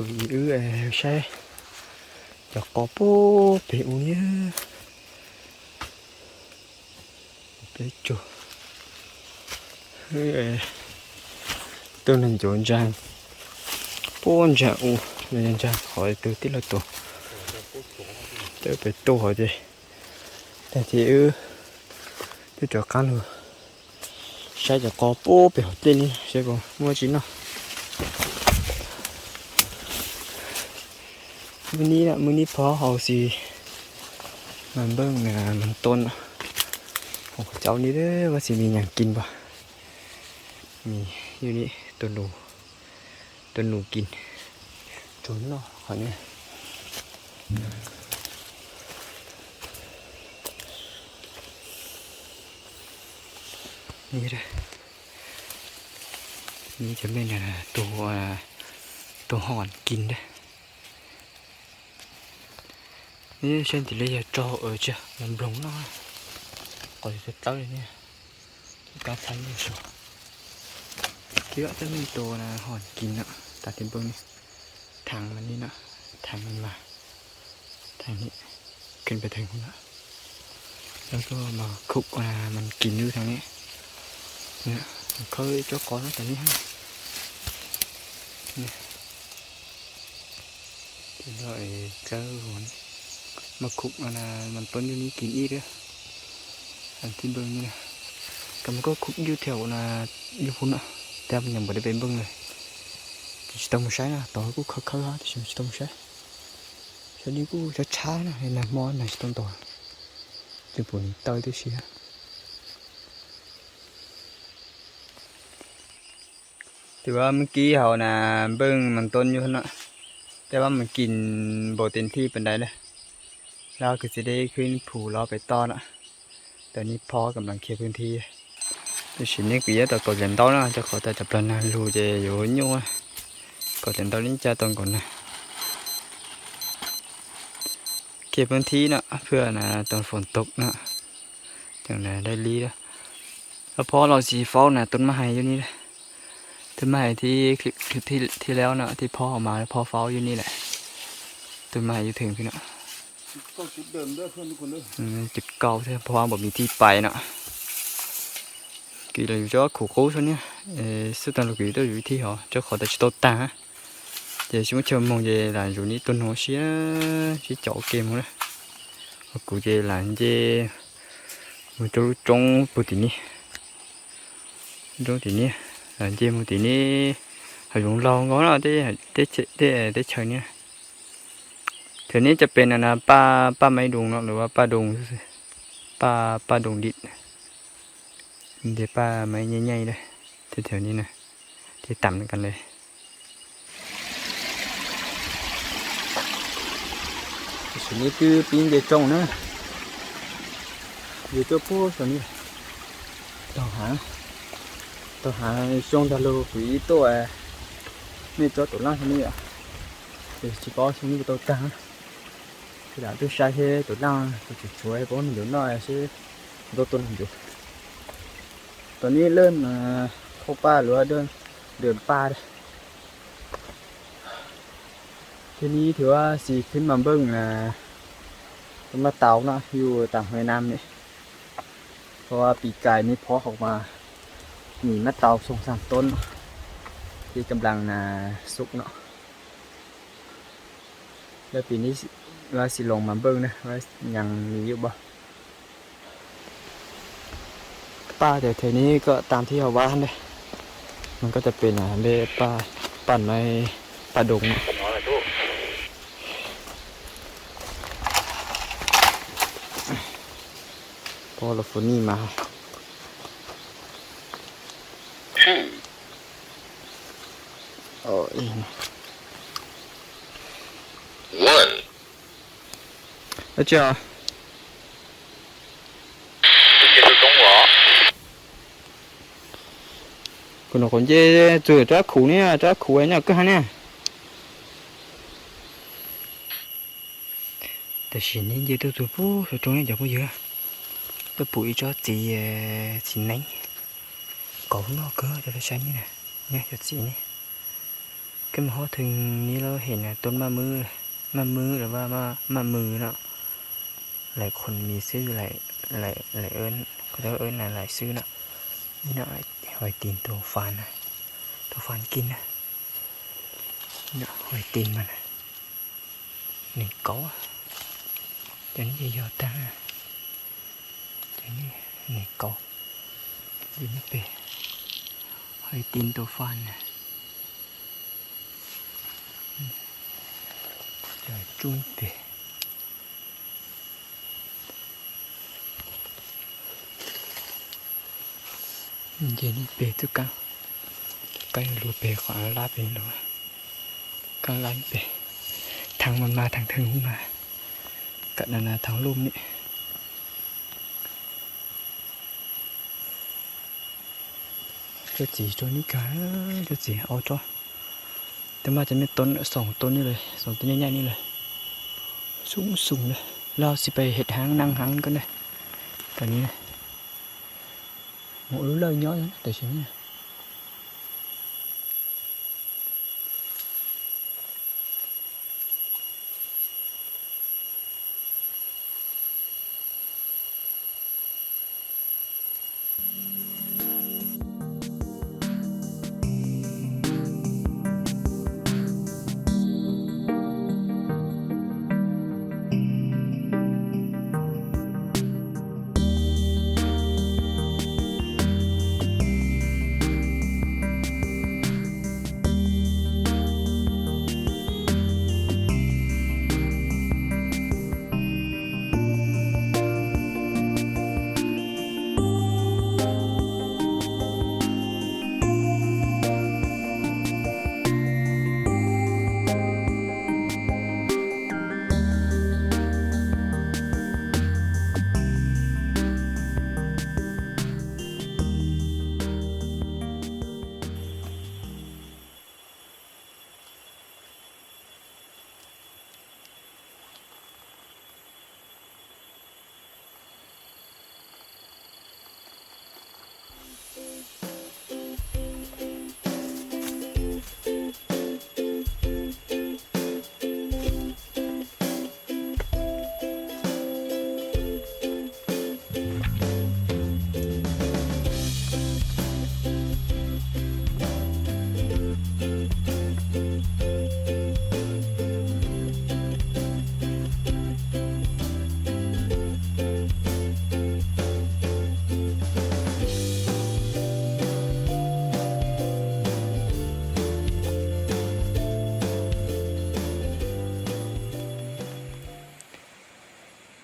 cười như ê xe. Cho có bố biểu như bé chỗ ê tôi nên chỗ trang. Bố anh trang u nên anh trang hỏi từ tí là tôi tôi phải tu hỏi gì tại thì ư tôi cho cá rồi sẽ cho có bố biểu tin. Sẽ còn mua chín nào มื้อนี้นะมื้อนี้พอเฮาสิมันเบิ่งนะมันต้นของเจ้านี่เด้อว่าสิมีหยังกินบ่มีอยู่นี่ต้นหนูต้นหนูกินต้นเนาะขอเนี่ยนี่เลยนี่จะเป็นอะตัวตัวหอนกินเด้อ นี่เช่นที่เราจะจ่อở chưaมันบลงnó còn sẽ tới nè cá thấy như sao kiaจะมีตัวนะหอนกินอ่ะตัดเป็นเบิ้งนี่ทางมันนี่นะทางมันมาทางนี้ขึ้นไปถึงนู้นละแล้วก็มาคลุกอ่ามันกินอยู่ทางนี้ nè khơi cho con nó tỉnh ha nè thì rồi cơ hồn mà cũng là mình tuân như ní kín ít đấy, làm tin bưng như này cầm có cũng như theo là như phun ạ, đem nhầm vào đây bên bưng này. Chỉ tông một sáng là tối cũng khơi khơi hết chỉ tông một sáng cho đi cũng cho trái này hay là món này tông tối từ buồn tới tới xia từ ba mình kí hầu là bưng mình tuân như thế nữa từ ba mình kín bộ tiền thi bên đây đây. เนาะแต่ว่ามันกินโบเต็มที่เป็นไดเลยเราคือจะได้ขึ้นผูเราไปต้อนอะตอนนี้พ่อกำลังเคลียร์พื้นที่แต่ชิ้นนี้กี่ตัวก่อนเดินต้นนะจะขอแต่จับปลานะรูจะอยู่ยุ่งอะก่อนเดินต้นนี้จะต้นก่อนนะเคลียร์พื้นที่นะเพื่อนะตอนฝนตกนะจังไดได้รีแล้วแล้วพอเราสีฟ้านะต้นมะไฮอยู่นี่เลยต้นไม้ที่คลิปที่ที่แล้วนะที่พ่อเอามาแล้วพ่อเฝ้าอยู่นี่แหละต้นไม้อยู่ถึงพี่เนาะ ก็จุดเดิมเด้อเพื่อนทุกคนเด้อ อืมจุดเก่าใช่เพราะว่าบ่มีที่ไปเนาะkỳ là cho khổ cố thôi nhá sự tăng lục tôiอยู่ที่họ cho khỏi tới tốt ta giờ chúng chờ mong về là dù ní tuần họ xía xí chậu kia mà cụ về là về một chỗ trong bữa tí ní trong tí ní là về một tí ní họ dùng lâu ngó là để để để để chờ nhá เดี๋ยวนี้จะเป็นอ ะนะป้าป้าไม้ดุงเนาะหรือว่าป้าดุงป้าป้าดุงดิดเดี๋ยวป้าไม้ใหญ่ๆเลยแถวๆนี้นะที่ต่ำกันเลยส่วนนี้คือปีนเดจงนะอยู่ตัวผู้ส่วนนี้ต่อหาต่อหาช่วงตะลุผีตัวนี่ตัวตัวล่างที่นี่อะเดี๋ยวจะก็ที่นี่ตัวกลาง thì đã tôi sai thế tôi đang tôi chỉ chuối bốn điều nói sẽ đôi tuần hình được tuần นี้เริ่มเข้าป้าหรือว่าเดินเดินป้าดทีนี้ถือว่าสีขึ้นมาเบิ้งนะต้นมะเตาเนาะอยู่ต่างแม่น้ำนี่เพราะว่าปีกายนี่เพาะออกมาหนีมะเตาสองสามต้น ที่กำลังนะสุกเนาะแล้วปีนี้ ว่าสิลงมาเบิ่งนะว่ายังมีอยู่บ่ป้าเดี๋ยวเทนี้ก็ตามที่เขาว่าเลยมันก็จะเป็นอะเบป้าปั่นไม้ปลาดงเนาะพอเราฝนนี่มาโอ้ย Được chưa? còn nó còn dê từ trái khủ nè trái khủ ấy nhá cứ hắn nè. Tại xin nè gì tôi phụ rồi trong này giờ có gì tôi bụi cho chị ờ, chị nấy cậu nó cơ cho nó sáng như này nhá cho chị nè. Cái mà họ thường như nó hiện là tôn ma mưa ma mưa là ma ma ma mưa đó. หรือว่ามะมะมือเนาะหลายคนมีชื่อหลายหลายหลายเอิ้นเขาจะเอิ้นหลายหลายชื่อเนาะนี่เนาะไอ้หอยตีนตัวฟานนะตัวฟานกินนะนี่เนาะหอยตีนมันนะนี่เก๋อะเดี๋ยวนี้จะยอดตาเดี๋ยวนี้นี่เก๋อเดี๋ยวนี้เปะหอยตีนตัวฟานนะ Trời trung về Giờ đi về tôi cao Cái lùa về khoảng lá về nó Cao lá về Thằng mình mà thằng thân mà Cận là, là thằng lùm đấy Cho chỉ cho ní cả Cho chỉ ô cho แต่มาจะมีต้นสองต้นนี่เลยสองต้นใหญ่ๆนี่เ mỗi lời nhỏ tới xin nha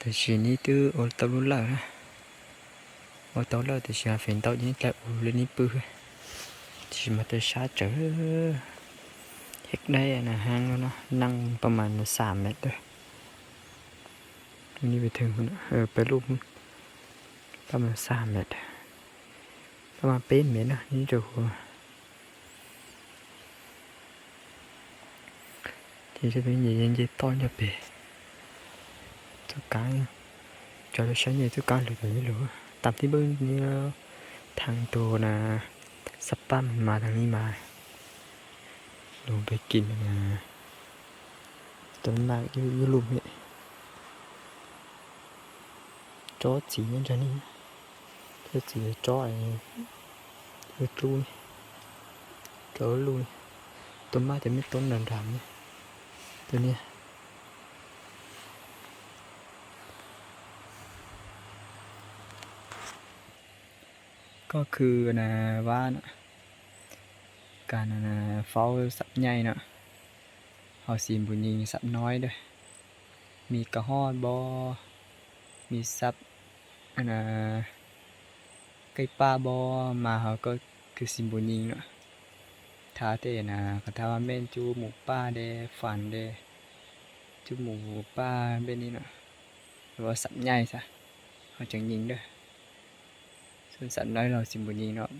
แต่ชีนี้ตื้อโอตาลุล่านะโอตาลุล่าแต่ชิ้นเฟ้นต้านี้แต่อเลนี่ปื้อชิ้นมาแต่ชาเจอเฮ็ดได้อะนะห้างแล้วเนาะนั่งประมาณสามเมตรเลยนี่ไปถึงคนเออไปรูปประมาณสามเมตรประมาณเป็นเมตรนะนี่จะหัวที่จะเป็นอย่างนี้ต้อนจะเป thứ cái. Cho nó sáng như thứ cái lửa cái lửa. Tạm tí bơ như ờ, thằng tù là sắp ba mà thằng đi mà luôn phải kìm mà tuần này cái cái lùm ấy. Chó chỉ nên cho đi thế chỉ chó này được lui trở lui. Tuần mai thì mới tuần lần rằm tuần nha ก็คือนะว่านะการนะเฝ้าสับใหญ่เนาะเอาสีบุญยิงสับน้อยด้วยมีกระหอดบอมีสับนะไก่ป้าบอมาเขาก็คือสิบุญยิงเนาะท้าเตนะก็ท้าว่าแม่นจูหมูป้าเดฝันเดจูหมูป้าเป็นนี่เนาะหรือว่าสับใหญ่ซะเขาจังยิงด้อ ส่วนสัตว์น้อยเราสิบุยิงเนาะ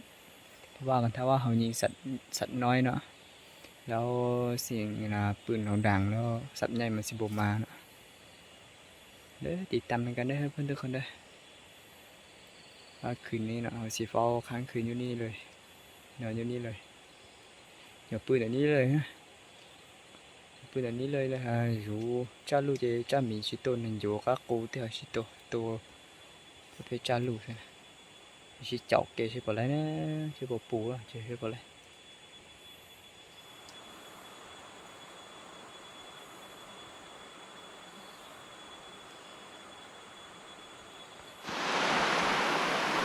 เพราว่ากันถ้าว่าเขายิงสัตว์สัตว์น้อยเนาะแล้วเสียงเวลาปืนเขาดังแล้วสัตว์ใหญ่มันสิบมาเนาะเด้อติดตามกันได้เพื่อนทุกคนเด้อว่าคืนนี้เนาะเอาสีฟ้าค้างคืนอยู่นี่เลยนอนอยู่นี่เลยเดี๋ยวปืนเดี๋ยวนี้เลยนะ bữa là ní lời là à, rủ cha lu chế cha mình chỉ tô nên rủ các cô thì chỉ tô tô phải cha lu thế này chỉ chọc cái chỉ bỏ lại nè chỉ bỏ bù à chỉ bỏ lại ฝนตกอีกแล้วนา chỉ chọc kia chỉ bỏ lấy nó chỉ bỏ bù rồi chỉ bỏ lấy.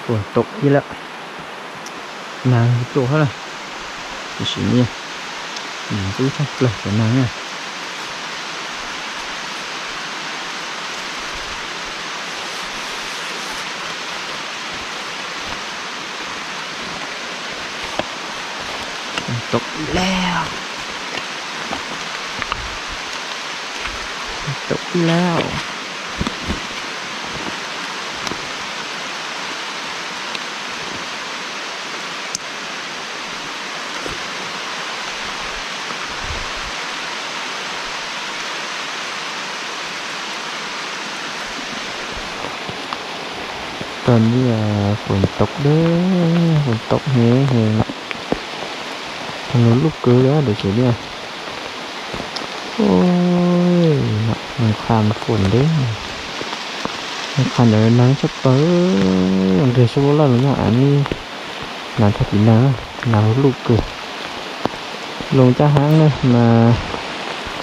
Ủa, tục đi lắm nàng tụ hết rồi. Chỉ nhỉ mình cứ chắc lửa cho nàng này ตกอีกแล้วฝนตกอีกแล้ว ตอนนี้อ่ะฝนตกเด้อฝนตกแห้งแห้ง ถนนลูกเกลือแล้วเดี๋ยวเสียเนี่ยโอ้ยมันคานฝนเด้มันคานเดี๋ยวนังจะเปิดอันเดียวชั่วโมงละหรือยังอันนี้นานทักนาหนาวลูกเกลือลงจะห้างเลยมา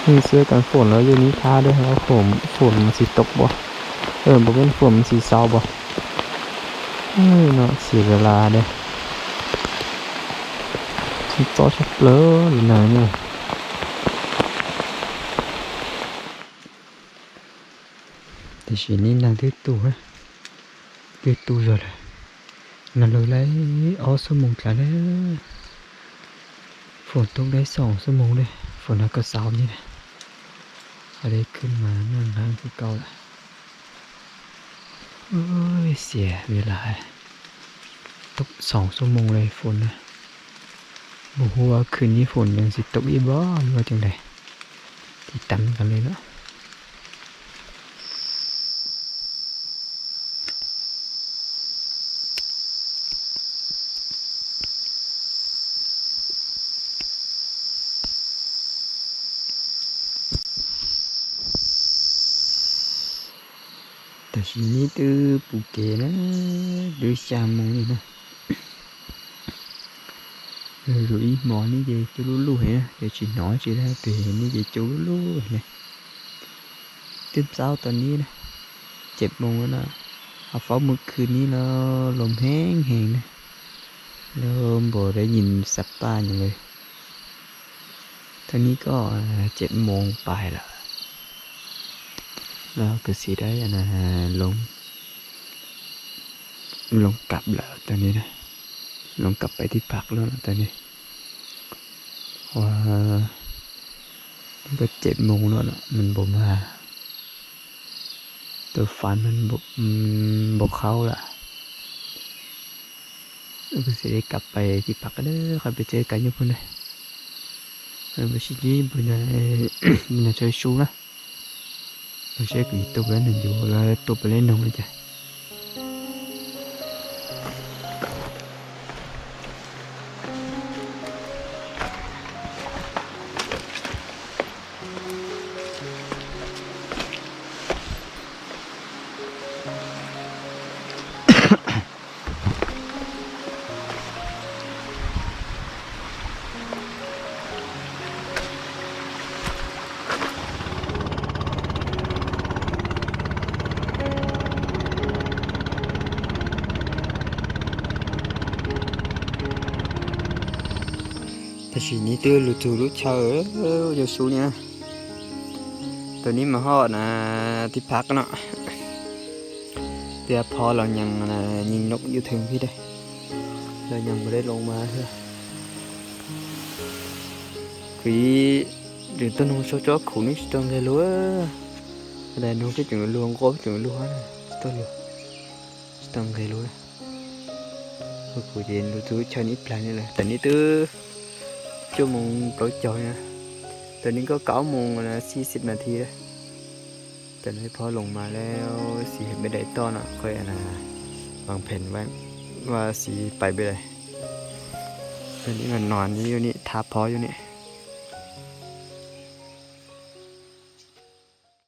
มีเสื้อกันฝนแล้วอยู่นี้ท้าด้วยครับผมฝนมันสิตกบ่เออบ่เป็นฝนมันสิเศร้าบ่เอ้ยเนาะเสียเวลาเด้ ฉันต่อชักเลอหรือไงเนี่ยแต่ชีนี้นางที่ตัวที่ตัว rồi này nàng lôi lấy ó số mùng trả đấy ฝนตกได้สองชั่วโมงเลยฝนก็เสานี่นะอะไรขึ้นมานั่งห้างคือเก่าละโอ้ยเสียเวลาตกสองชั่วโมงเลยฝนนะ บ่ฮู้ว่าคืนนี้ฝนยังสิตกอีบ่หรือว่าจังไดติดตามกันเลยเนาะแต่ทีนี้ตื้อปูเกนะดื้อชามงนี่นะ rồi rồi mò ní về chú lú lú hả để chị nói chị ra về ní về chú lú lú này tiếp sau tuầnนี้นะเจ็ดโมงแล้วนะเอาฟ้าเมื่อคืนนี้แล้วลมแห้งแห้งนะเริ่มบ่ได้ยินสับตาอย่างเลยตอนนี้ก็เจ็ดโมงไปแล้วแล้วก็สิได้อันนะลง ลงกลับแล้วตอนนี้นะ ลงกลับไปที่พักแล้วนะตอนนี้ว่ามันก็เจ็ดโมงแล้วนะมันบ่มาตัวฟันมันบอืมบกเข้าละแล้วก็จะได้กลับไปที่พักกันเด้อครับไปเจอกันอยู่พุ่นเลยเออไม่ใช่ยี่บุญนะบุญนะช่วยชูนะไม่ใช่กี่ตัวเล่นหนึ่งอยู่แล้วตัวไปเล่นหนงเลยจ้ะ แต่ชีนี้ตื้อรู้จูรู้เชอเอออยู่สูเนี่ยตอนนี้มาฮอดนะที่พักเนาะเดี๋ยวพอเรายังนะยิงนกอยู่ถึงพี่ได้เรายังไม่ได้ลงมาเฮ้ยคือเดี๋ยวต้นนงโชว์จ๊อกขู่นี่จังเลยรู้แต่นงcái chuyện luôn có chuyện luôn á tôi luônจังเลยรู้ก็คุยเย็นรู้ตัว ชานี้ปลานี่เลยแต่นี่ตื้อชั่วโมงก็จอยนะตอนนี้ก็เก้าโมงนะสี่สิบนาทีแล้วแต่นี้พอลงมาแล้วสีไม่ได้ต้อนอะค่อยนะวางแผนไว้ว่าสีไปไปเลยตอนนี้มันนอนอยู่นี่ทับพออยู่นี่